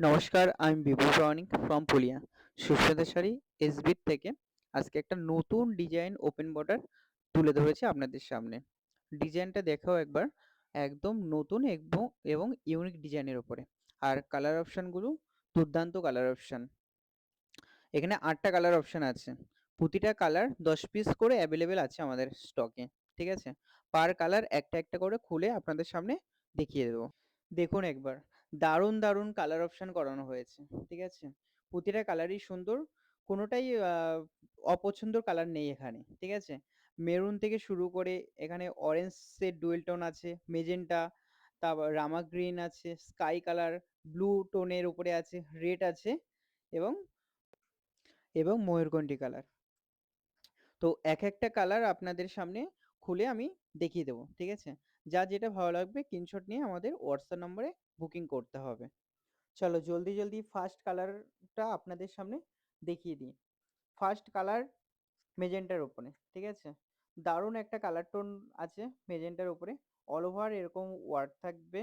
নমস্কার আমি বিভু প্রামাণিক ফ্রম পুলিয়া সুস্মিতা শাড়ি এসবির থেকে আজকে একটা নতুন ডিজাইন ওপেন বর্ডার তুলে ধরেছি আপনাদের সামনে। ডিজাইনটা দেখাও একবার, একদম নতুন এবং ইউনিক ডিজাইনের ওপরে আর কালার অপশানগুলো দুর্দান্ত কালার অপশান এখানে আটটা কালার অপশান আছে। প্রতিটা কালার দশ পিস করে অ্যাভেলেবেল আছে আমাদের স্টকে ঠিক আছে? পার কালার একটা একটা করে খুলে আপনাদের সামনে দেখিয়ে দেবো। দেখুন একবার দারুণ দারুণ কালার অপশান করানো হয়েছে, ঠিক আছে? প্রতিটা কালারই সুন্দর, কোনোটাই অপছন্দর কালার নেই এখানে, ঠিক আছে? মেরুন থেকে শুরু করে এখানে অরেঞ্জের ডুয়েল টোন আছে মেজেন্টা তারপর রামা গ্রিন আছে স্কাই কালার ব্লু টোনের উপরে আছে রেড আছে এবং এবং ময়ূরকণ্ঠী কালার তো এক একটা কালার আপনাদের সামনে খুলে আমি দেখিয়ে দেবো, ঠিক আছে? যা যেটা ভালো লাগবে স্ক্রিনশট নিয়ে আমাদের হোয়াটসঅ্যাপ নম্বরে বুকিং করতে হবে। চলো জলদি জলদি ফার্স্ট কালারটা আপনাদের সামনে দেখিয়ে দিই। ফার্স্ট কালার মেজেন্টার উপরে, ঠিক আছে? দারুণ একটা কালার টোন আছে মেজেন্টার উপরে। অল ওভার এরকম ওয়ার্ক থাকবে।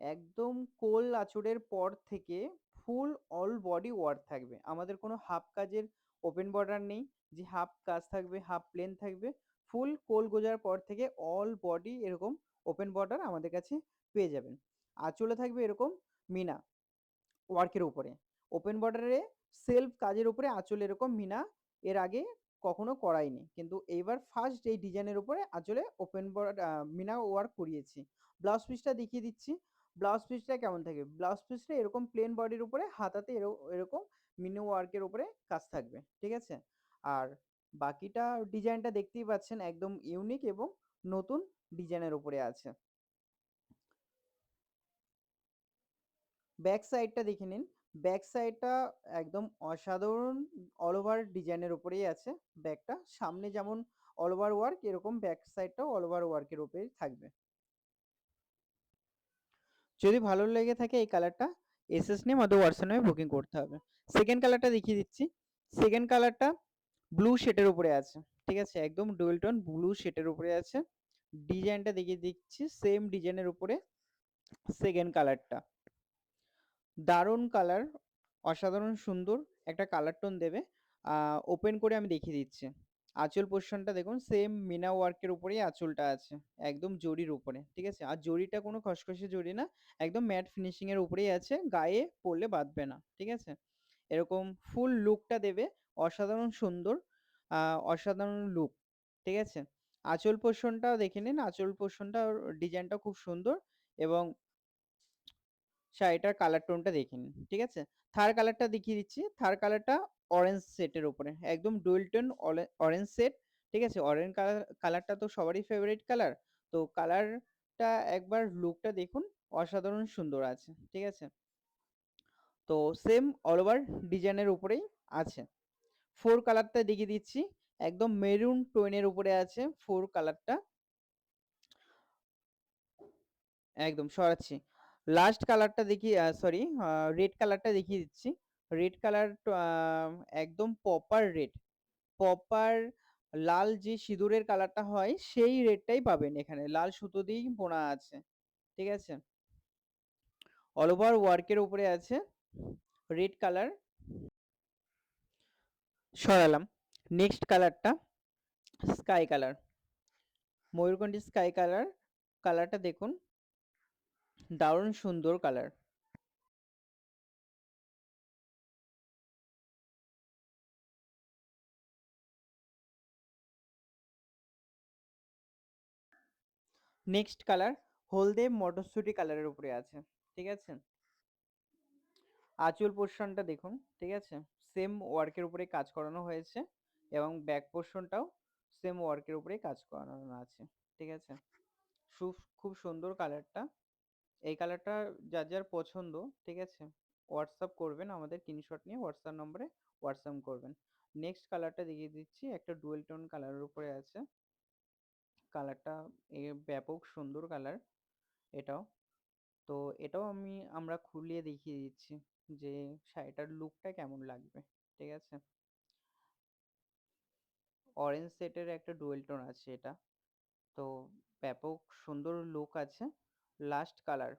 একদম কোল আঁচড়ের পর থেকে ফুল অল বডি ওয়ার্ক থাকবে। আমাদের কোনো হাফ কাজের ওপেন বর্ডার নেই। যে হাফ কাজ থাকবে হাফ প্লেন থাকবে ফুল কোল গোজার পর থেকে অল বডি এরকম ওপেন বর্ডার আমাদের কাছে পেয়ে যাবেন। আঁচলে থাকবে এরকম মিনা ওয়ার্কের উপরে। ওপেন বর্ডারে সেলফ কাজের উপরে আঁচল এরকম মিনা এর আগে কখনো করাইনি। কিন্তু এইবার ফার্স্ট এই ডিজাইনের উপরে আঁচলে ওপেন বর্ডার মিনা ওয়ার্ক করিয়েছি। ব্লাউজ পিসটা দেখিয়ে দিচ্ছি। ব্লাউজ পিসটা কেমন থাকবে ব্লাউজ পিসটা এরকম প্লেন বডির উপরে হাতাতে এরকম মিনি ওয়ার্কের উপরে কাজ থাকবে। ঠিক আছে? আর বাকিটা ডিজাইনটা দেখতেই পাচ্ছেন একদম ইউনিক এবং নতুন ডিজাইনের উপরে আছে। ব্যাক সাইডটা দেখে নিন। ব্যাক সাইডটা একদম অসাধারণ অল ওভার ডিজাইনের উপরেই আছে। ব্যাকটা সামনে যেমন অল ওভার ওয়ার্ক এরকম ব্যাক সাইডটাও অল ওভার ওয়ার্কের উপরেই থাকবে। যদি ভালো লেগে থাকে এই কালারটা এসএস নিয়ে আমাদের হোয়াটসঅ্যাপে বুকিং করতে হবে। সেকেন্ড কালারটা দেখিয়ে দিচ্ছি। সেকেন্ড কালারটা ব্লু শেডের উপরে আছে, ঠিক আছে? একদম ডুয়েল টোন ব্লু শেডের উপরে আছে। ডিজাইনটা দেখিয়ে দিচ্ছি সেম ডিজাইনের উপরে সেকেন্ড কালারটা দারুণ কালার অসাধারণ সুন্দর একটা কালার টোন দেবে। ওপেন করে আমি দেখিয়ে দিচ্ছি। আঁচল পোর্শনটা দেখুন সেম মিনা ওয়ার্কের উপরেই আঁচলটা আছে, একদম জরির উপরে, ঠিক আছে? আর জরিটা কোনো খসখসে জরি না, একদম ম্যাট ফিনিশিংয়ের উপরেই আছে, গায়ে পড়লে বাঁধবে না, ঠিক আছে? এরকম ফুল লুকটা দেবে অসাধারণ সুন্দর অসাধারণ লুক ঠিক আছে? আঁচল পোর্শনটাও দেখে নিন, আঁচল পোর্শনটা ডিজাইনটা খুব সুন্দর এবং শাড়িটার কালার টোনটা দেখে নিন, ঠিক আছে? থার কালারটা দেখিয়ে দিচ্ছি থার কালারটা অরেঞ্জ সেটের উপরে, একদম ডুয়েল টোন অরেঞ্জ সেট ঠিক আছে? অরেঞ্জ কালার কালারটা তো সবারই ফেভারিট কালার তো কালারটা একবার লুকটা দেখুন, অসাধারণ সুন্দর আছে, ঠিক আছে? তো সেম অল ওভার ডিজাইনের উপরেই আছে। ফোর কালারটা দেখিয়ে দিচ্ছি। একদম মেরুন টোনের উপরে আছে ফোর কালারটা। একদম সরাচ্ছি। লাস্ট কালারটা দেখি সরি রেড কালারটা দেখিয়ে দিচ্ছি। রেড কালার একদম পপার রেড। পপার লাল যে সিঁদুরের কালারটা হয়, সেই রেডটাই পাবেন এখানে। লাল সুতো দিয়েই বোনা আছে। ঠিক আছে? অল ওভার ওয়ার্কের উপরে আছে রেড কালার। সরালাম। নেক্সট কালারটা স্কাই কালার ময়ূরকণ্ঠী স্কাই কালার কালারটা দেখুন। দারুণ সুন্দর কালার নেক্সট কালার হলদে মটরশুটি কালারের উপরে আছে, ঠিক আছে? আঁচল পোর্শনটা দেখুন, ঠিক আছে? সেম ওয়ার্কের উপরে কাজ করানো হয়েছে এবং ব্যাক পোর্শনটাও সেম ওয়ার্কের উপরে কাজ করানো আছে, ঠিক আছে? খুব খুব সুন্দর কালারটা এই কালারটা যার যার পছন্দ, ঠিক আছে? হোয়াটসঅ্যাপ করবেন, আমাদের স্ক্রিনশট নিয়ে হোয়াটসঅ্যাপ নম্বরে হোয়াটসঅ্যাপ করবেন। নেক্সট কালারটা দেখিয়ে দিচ্ছি, একটা ডুয়েল টোন কালারের উপরে আছে। কালারটা ব্যাপক সুন্দর কালার এটাও। তো এটাও আমি, আমরা খুলিয়ে দেখিয়ে দিচ্ছি। যে, শাড়িটার লুকটা কেমন লাগবে, ঠিক আছে? অরেঞ্জ সেটের একটা ডুয়েল টোন আছে এটা। তো ব্যাপক সুন্দর লুক আছে। Last colour